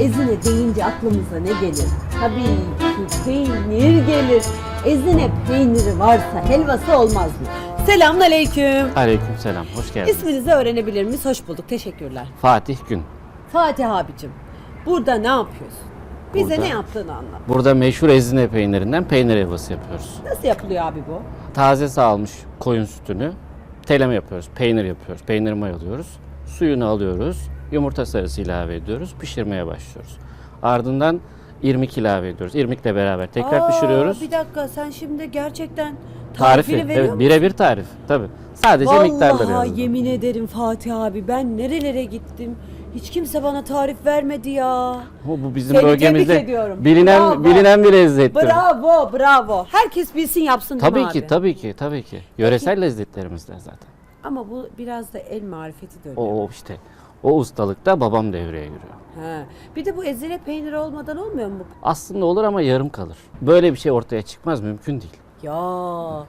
Ezine deyince aklımıza ne gelir? Tabii ki peynir gelir. Ezine peyniri varsa helvası olmaz mı? Selamun aleyküm. Aleyküm selam, hoş geldiniz. İsminizi öğrenebilir miyiz? Hoş bulduk. Teşekkürler. Fatih Gün. Fatih abicim, burada ne yapıyorsun? Bize Burada- ne yaptığını anlat. Burada meşhur ezine peynirinden peynir helvası yapıyoruz. Nasıl yapılıyor abi bu? Taze sağılmış koyun sütünü teleme yapıyoruz, peynir yapıyoruz, peynir mayalıyoruz. Suyunu alıyoruz, yumurta sarısı ilave ediyoruz, pişirmeye başlıyoruz. Ardından irmik ilave ediyoruz. İrmikle beraber tekrar Aa, pişiriyoruz. Bir dakika sen şimdi gerçekten Tarifi, veriyor evet, birebir tarif tabii. Sadece miktarları Vallahi yazdım. yemin ederim Fatih abi ben nerelere gittim. Hiç kimse bana tarif vermedi ya. Bu, bu bizim Seni bölgemizde bilinen Bravo. bilinen bir lezzettir. Bravo bravo. Herkes bilsin yapsın Tabii abi? ki, tabii ki, tabii ki. Yöresel lezzetlerimizden zaten. Ama bu biraz da el marifeti dönüyor. O, o işte o ustalıkta babam devreye giriyor. He. Bir de bu ezine peyniri olmadan olmuyor mu? Aslında olur ama yarım kalır. Böyle bir şey ortaya çıkmaz mümkün değil. Ya.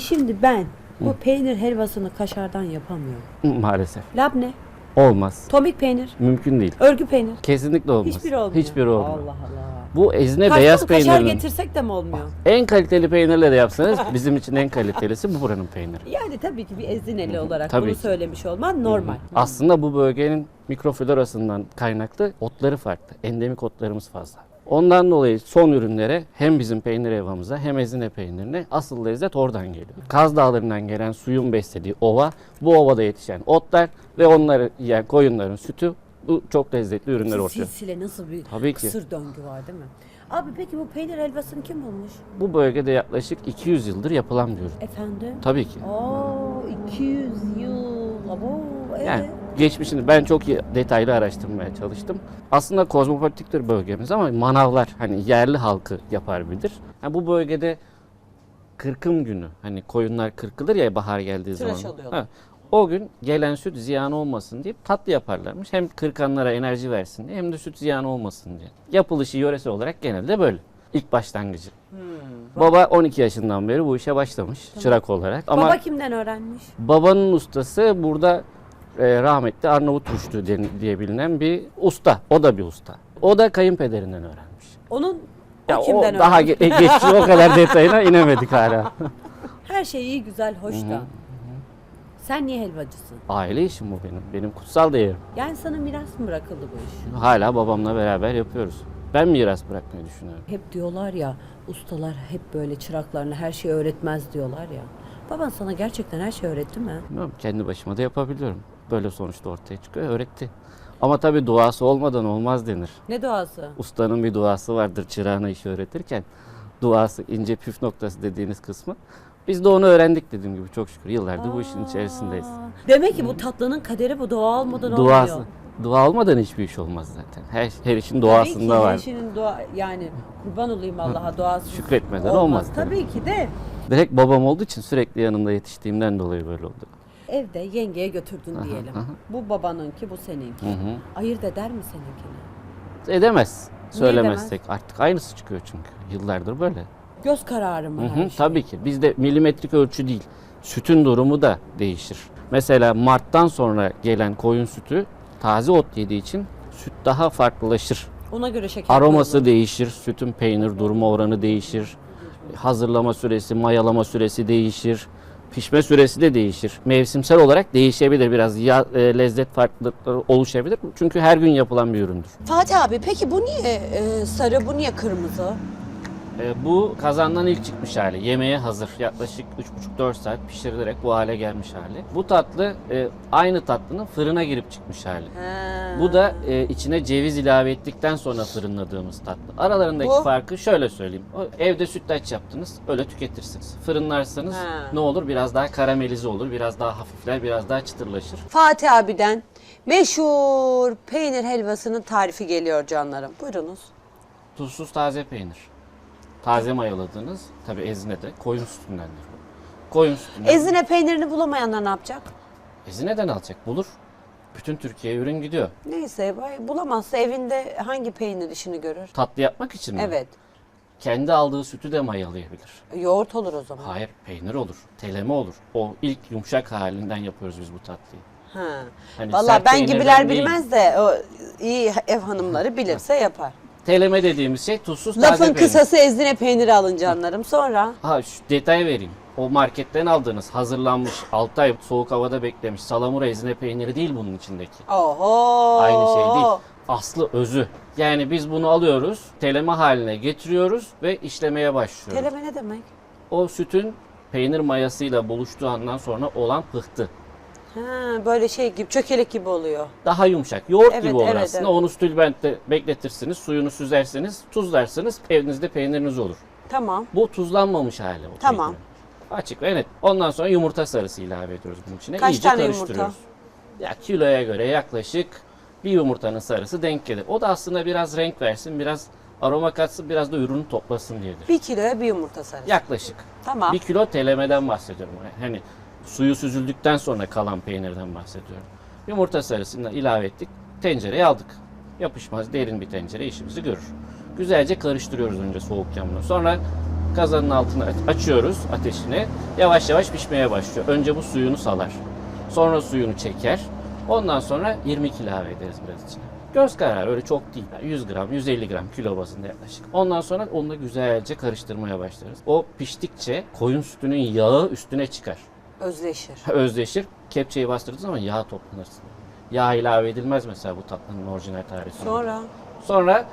Şimdi ben bu peynir helvasını kaşardan yapamıyorum. Maalesef. Labne, Olmaz. tomik peynir, Mümkün değil. örgü peynir. Kesinlikle olmaz. Hiçbiri olmuyor. Hiçbiri olmuyor. Allah Allah. Bu ezine Kaç beyaz kaşar getirsek de mi olmuyor? en kaliteli peynirle de yapsanız bizim için en kalitelisi bu buranın peyniri. Yani tabii ki bir ezineli olarak Tabii bunu ki. söylemiş olman normal. Aslında bu bölgenin mikroflorasından kaynaklı otları farklı. Endemik otlarımız fazla. Ondan dolayı son ürünlere hem bizim peynir evamıza hem ezine peynirine asıl lezzet oradan geliyor. Kaz Dağları'ndan gelen suyun beslediği ova, bu ovada yetişen otlar ve onları yiyen koyunların sütü bu çok lezzetli ürünler ortaya. Silsile nasıl bir Tabii ki. kısır döngü var değil mi? Abi peki bu peynir helvasını kim bulmuş? Bu bölgede yaklaşık 200 yıldır yapılan bir ürün. Efendim? Tabii ki. Oo 200 yıl. Abo, evet. Yani geçmişini ben çok iyi detaylı araştırmaya çalıştım. Aslında kozmopolitiktir bölgemiz ama manavlar hani yerli halkı yapar bilir. Yani bu bölgede kırkım günü hani koyunlar kırkılır ya bahar geldiği Tıraş zaman. oluyorlar. Ha, o gün gelen süt ziyan olmasın deyip tatlı yaparlarmış. Hem kırkanlara enerji versin diye hem de süt ziyan olmasın diye. Yapılışı yöresi olarak genelde böyle. İlk başlangıcı. Hmm. Baba 12 yaşından beri bu işe başlamış çırak olarak. Ama Baba kimden öğrenmiş? Babanın ustası burada e, rahmetli Arnavut Rüştü diye bilinen bir usta. O da bir usta. O da kayınpederinden öğrenmiş. Onun Ya o o kimden daha öğrenmiş? ge- e, geçti o kadar detayına inemedik hala. Her şey iyi güzel hoş da. Sen niye helvacısın? Aile işim bu benim. Benim kutsal değerim. Yani sana miras mı bırakıldı bu iş? Hala babamla beraber yapıyoruz. Ben miras bırakmayı düşünüyorum. Hep diyorlar ya ustalar hep böyle çıraklarına her şeyi öğretmez diyorlar ya. Baban sana gerçekten her şeyi öğretti mi? Bilmiyorum, kendi başıma da yapabiliyorum. Böyle sonuçta ortaya çıkıyor. Öğretti. Ama tabii duası olmadan olmaz denir. Ne duası? Ustanın bir duası vardır çırağına işi öğretirken. Duası ince püf noktası dediğiniz kısmı. Biz de onu öğrendik dediğim gibi çok şükür. Yıllardır bu işin içerisindeyiz. Demek ki bu tatlının kaderi bu dua olmadan Duası. olmuyor. Dua olmadan hiçbir iş olmaz zaten. Her, her işin Tabii doğasında ki var. eşinin dua yani kurban olayım Allah'a duası Şükretmeden olmaz tabii. Tabii ki de Direkt babam olduğu için sürekli yanında yetiştiğimden dolayı böyle oldu. evde yengeye götürdün diyelim. Bu babanınki bu seninki. Ayırt eder mi seninkini? Edemez. Söylemezsek. Artık aynısı çıkıyor çünkü. Yıllardır böyle. Göz kararı mı Hı her hı, şey? tabii ki. Bizde milimetrik ölçü değil. Sütün durumu da değişir. Mesela Mart'tan sonra gelen koyun sütü taze ot yediği için süt daha farklılaşır. Ona göre şeker Aroması koyulur. değişir, sütün peynir durumu oranı değişir. Hazırlama süresi, mayalama süresi değişir. Pişme süresi de değişir. Mevsimsel olarak değişebilir biraz. Ya, e, lezzet farklılıkları oluşabilir. Çünkü her gün yapılan bir üründür. Fatih abi peki bu niye e, sarı bu niye kırmızı? E, bu kazandan ilk çıkmış hali. Yemeğe hazır. Yaklaşık 3,5-4 saat pişirilerek bu hale gelmiş hali. Bu tatlı e, aynı tatlının fırına girip çıkmış hali. Bu da e, içine ceviz ilave ettikten sonra fırınladığımız tatlı. Aralarındaki Bu? farkı şöyle söyleyeyim. O, evde sütlaç yaptınız, öyle tüketirsiniz. Fırınlarsanız Ha. ne olur? Biraz daha karamelize olur, biraz daha hafifler, biraz daha çıtırlaşır. Fatih abiden meşhur peynir helvasının tarifi geliyor canlarım. Buyurunuz. Tuzsuz taze peynir. Taze mayaladığınız, tabii ezine de koyun sütündendir. bu. Koyun sütünden. Ezine peynirini bulamayanlar ne yapacak? Ezi neden alacak? Bulur. Bütün Türkiye ürün gidiyor. Neyse bay- bulamazsa evinde hangi peynir işini görür? Tatlı yapmak için mi? Evet. Kendi aldığı sütü de mayalayabilir. Yoğurt olur o zaman. Hayır, peynir olur, teleme olur. O ilk yumuşak halinden yapıyoruz biz bu tatlıyı. Ha. Hani Vallahi sert ben peynirden gibiler değil. bilmez de o iyi ev hanımları bilirse yapar. Teleme dediğimiz şey tuzsuz taze Lafın peynir. kısası ezine peyniri alın canlarım. Sonra Ha şu detay vereyim. O marketten aldığınız hazırlanmış 6 ay soğuk havada beklemiş salamura ezine peyniri değil bunun içindeki. oho. Aynı şey değil. Aslı özü. Yani biz bunu alıyoruz, teleme haline getiriyoruz ve işlemeye başlıyoruz. Teleme ne demek? O sütün peynir mayasıyla buluştuğu andan sonra olan pıhtı. Ha, böyle şey gibi çökelek gibi oluyor. Daha yumuşak. Yoğurt Evet, gibi olur evet, aslında. evet. Onu stülbentte bekletirsiniz, suyunu süzersiniz, tuzlarsınız, evinizde peyniriniz olur. Tamam. Bu tuzlanmamış hali. O Tamam. peynirin. Açık ve net. Ondan sonra yumurta sarısı ilave ediyoruz bunun içine. Kaç İyice tane karıştırıyoruz. Ya kiloya göre yaklaşık bir yumurtanın sarısı denk gelir. O da aslında biraz renk versin, biraz aroma katsın, biraz da ürünü toplasın diyedir. Bir kiloya bir yumurta sarısı. Yaklaşık. Tamam. Bir kilo telemeden bahsediyorum. Hani suyu süzüldükten sonra kalan peynirden bahsediyorum. Yumurta sarısını ilave ettik. Tencereye aldık. Yapışmaz derin bir tencere işimizi görür. Güzelce karıştırıyoruz önce soğuk yanına. Sonra kazanın altını aç- açıyoruz ateşini. Yavaş yavaş pişmeye başlıyor. Önce bu suyunu salar. Sonra suyunu çeker. Ondan sonra 20 ilave ederiz biraz içine. Göz kararı öyle çok değil. Yani 100 gram, 150 gram kilo bazında yaklaşık. Ondan sonra onu da güzelce karıştırmaya başlarız. O piştikçe koyun sütünün yağı üstüne çıkar. Özleşir. Özleşir. Kepçeyi bastırdığın zaman yağ toplanırsın. Yağ ilave edilmez mesela bu tatlının orijinal tarifinde. Sonra Sonra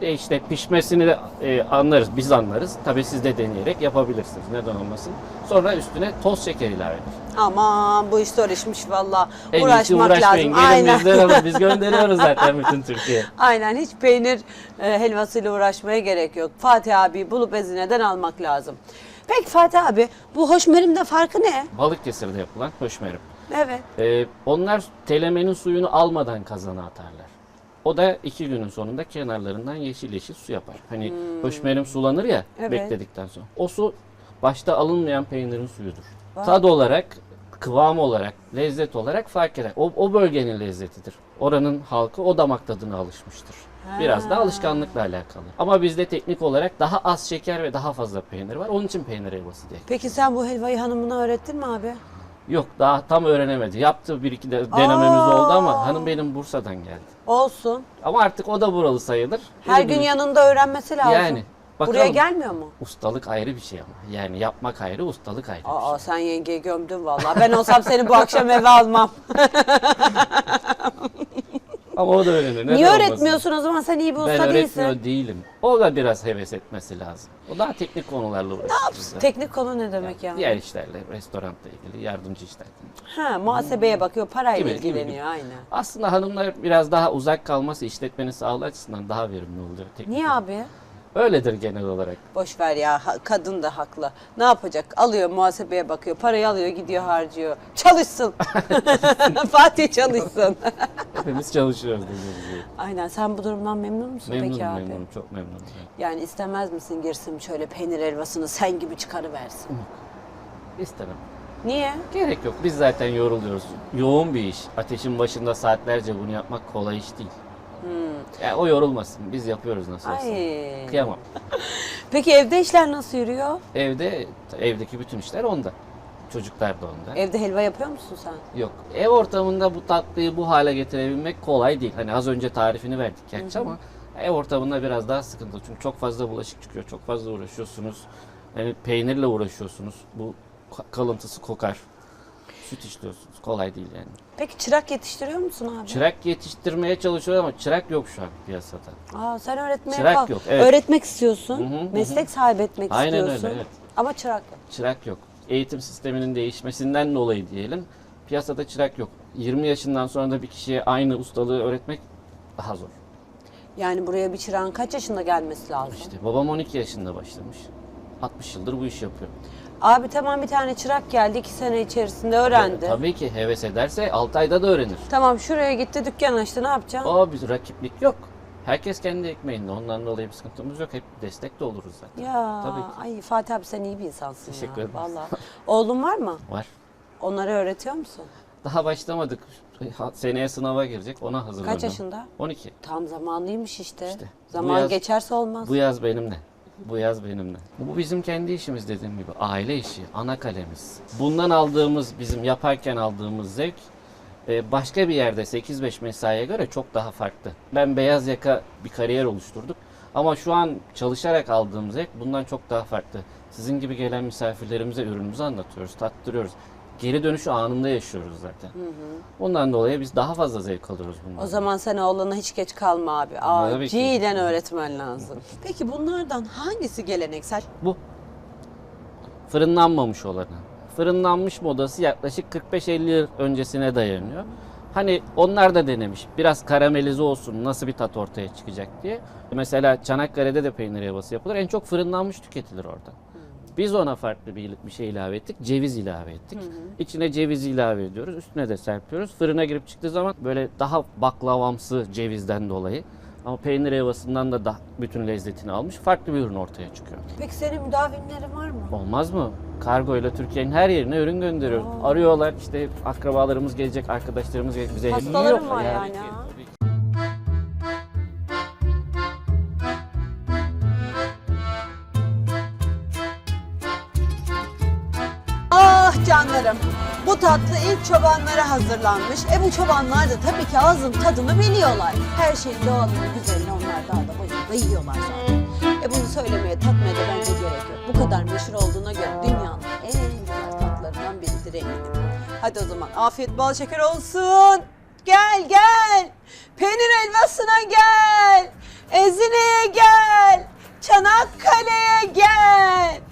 e, işte pişmesini de e, anlarız, biz anlarız. Tabii siz de deneyerek yapabilirsiniz. Neden olmasın. Sonra üstüne toz şeker ilave edilir. aman bu iş zor işmiş valla. Uğraşmak lazım. Gelin Aynen. bizden alın. Biz gönderiyoruz zaten bütün Türkiye. Aynen hiç peynir e, helvasıyla uğraşmaya gerek yok. Fatih abi bulup ezineden almak lazım. Peki Fatih abi bu hoşmerimde farkı ne? Balıkesir'de yapılan hoşmerim. Evet. Ee, onlar telemenin suyunu almadan kazana atarlar. O da iki günün sonunda kenarlarından yeşil yeşil su yapar. Hani hoşmerim sulanır ya Evet. bekledikten sonra. O su başta alınmayan peynirin suyudur. Vay. Tad olarak, kıvam olarak, lezzet olarak fark eder. O, o bölgenin lezzetidir. Oranın halkı o damak tadına alışmıştır. Biraz da alışkanlıkla alakalı. Ama bizde teknik olarak daha az şeker ve daha fazla peynir var. Onun için peynir helvası diye. Peki sen bu helvayı hanımına öğrettin mi abi? Yok daha tam öğrenemedi. Yaptı bir iki de denememiz Aa. oldu ama hanım benim Bursa'dan geldi. Olsun. Ama artık o da buralı sayılır. Her Bizim- gün yanında öğrenmesi lazım. Yani. Bakalım. Buraya gelmiyor mu? Ustalık ayrı bir şey ama. Yani yapmak ayrı, ustalık ayrı bir Aa şey. sen yengeyi gömdün vallahi. Ben olsam seni bu akşam eve almam. Ama o da öğrenir. neden Niye olmasın? öğretmiyorsun o zaman sen iyi bir Ben usta öğretmiyor değilsin. değilim. O da biraz heves etmesi lazım. O daha teknik konularla uğraşıyor. bizde. Teknik konu ne demek ya? Diğer işlerle, restoranla ilgili, yardımcı işlerle. Ha, muhasebeye bakıyor, parayla Gibi, ilgileniyor gibi. aynen. Aslında hanımlar biraz daha uzak kalması işletmenin sağlığı açısından daha verimli oluyor. Teknik Niye abi? Öyledir genel olarak. Boş ver ya, ha- kadın da haklı. Ne yapacak? Alıyor, muhasebeye bakıyor, parayı alıyor, gidiyor harcıyor. Çalışsın. Fatih çalışsın. Hepimiz çalışıyoruz dediğimiz aynen, sen bu durumdan memnun musun peki Memnunum, abi? memnunum, çok memnunum. Yani istemez misin girsin şöyle peynir helvasını sen gibi çıkarıversin? İstemem. Niye? Gerek yok. Biz zaten yoruluyoruz. Yoğun bir iş. Ateşin başında saatlerce bunu yapmak kolay iş değil. Ya o yorulmasın. Biz yapıyoruz nasıl olsa. Hmm. Ay. Kıyamam. Peki evde işler nasıl yürüyor? Evde, evdeki bütün işler onda. Çocuklar da onda. Evde helva yapıyor musun sen? Yok. Ev ortamında bu tatlıyı bu hale getirebilmek kolay değil. Hani az önce tarifini verdik gerçi ama ev ortamında biraz daha sıkıntı. Çünkü çok fazla bulaşık çıkıyor. Çok fazla uğraşıyorsunuz. Yani peynirle uğraşıyorsunuz. Bu ka- kalıntısı kokar. Süt işliyorsunuz. Kolay değil yani. Peki çırak yetiştiriyor musun abi? Çırak yetiştirmeye çalışıyor ama çırak yok şu an piyasada. Aa, sen öğretmeye Çırak kal- yok, evet. Öğretmek istiyorsun. Hı, hı. meslek sahibi etmek Aynen istiyorsun. öyle, evet. Ama çırak yok. Çırak yok. Eğitim sisteminin değişmesinden dolayı diyelim. Piyasada çırak yok. 20 yaşından sonra da bir kişiye aynı ustalığı öğretmek daha zor. Yani buraya bir çırağın kaç yaşında gelmesi lazım? İşte babam 12 yaşında başlamış. 60 yıldır bu işi yapıyor. Abi tamam bir tane çırak geldi iki sene içerisinde öğrendi. Tabii ki heves ederse 6 ayda da öğrenir. Tamam şuraya gitti dükkan açtı ne yapacaksın? O bir rakiplik yok. Herkes kendi ekmeğinde. Ondan dolayı bir sıkıntımız yok. Hep destek de oluruz zaten. Ya Tabii ki. ay Fatih abi sen iyi bir insansın Teşekkür ya. ederim. Valla. Oğlun var mı? Var. Onları öğretiyor musun? Daha başlamadık. Ha- Seneye sınava girecek. Ona hazırlanıyorum. Kaç yaşında? 12. Tam zamanlıymış işte. İşte, bu Zaman yaz- geçerse olmaz. Bu yaz benimle. Bu yaz benimle. Bu bizim kendi işimiz dediğim gibi. Aile işi, ana kalemiz. Bundan aldığımız, bizim yaparken aldığımız zevk başka bir yerde 8-5 mesaiye göre çok daha farklı. Ben beyaz yaka bir kariyer oluşturduk. Ama şu an çalışarak aldığımız zevk bundan çok daha farklı. Sizin gibi gelen misafirlerimize ürünümüzü anlatıyoruz, tattırıyoruz. Geri dönüşü anında yaşıyoruz zaten. Ondan dolayı biz daha fazla zevk alıyoruz bundan. O zaman sen oğlana hiç geç kalma abi. Acilen öğretmen lazım. Peki bunlardan hangisi geleneksel? Bu fırınlanmamış olanı. Fırınlanmış modası yaklaşık 45-50 yıl öncesine dayanıyor. Hani onlar da denemiş. Biraz karamelize olsun nasıl bir tat ortaya çıkacak diye. Mesela Çanakkale'de de peynir helvası yapılır. En çok fırınlanmış tüketilir orada. Biz ona farklı bir, bir şey ilave ettik. Ceviz ilave ettik. İçine ceviz ilave ediyoruz. Üstüne de serpiyoruz. Fırına girip çıktığı zaman böyle daha baklavamsı cevizden dolayı. Ama peynir helvasından da, da bütün lezzetini almış. Farklı bir ürün ortaya çıkıyor. Peki senin müdavimlerin var mı? Olmaz mı? Kargo ile Türkiye'nin her yerine ürün gönderiyoruz. Arıyorlar işte akrabalarımız gelecek, arkadaşlarımız gelecek bize. Hastalarım var yani. yani, ha. Ah canlarım. Bu tatlı ilk çobanlara hazırlanmış. E bu çobanlar da tabii ki ağzın tadını biliyorlar. Her şeyin doğalını, güzelini onlar daha da bayılda yiyorlar zaten. E bunu söylemeye, tatmaya da bence gerek yok. Bu kadar meşhur olduğuna göre dünyanın en güzel tatlarından biridir eminim. Hadi o zaman afiyet bal şeker olsun. Gel gel. Peynir helvasına gel. Ezine'ye gel. Çanakkale'ye gel.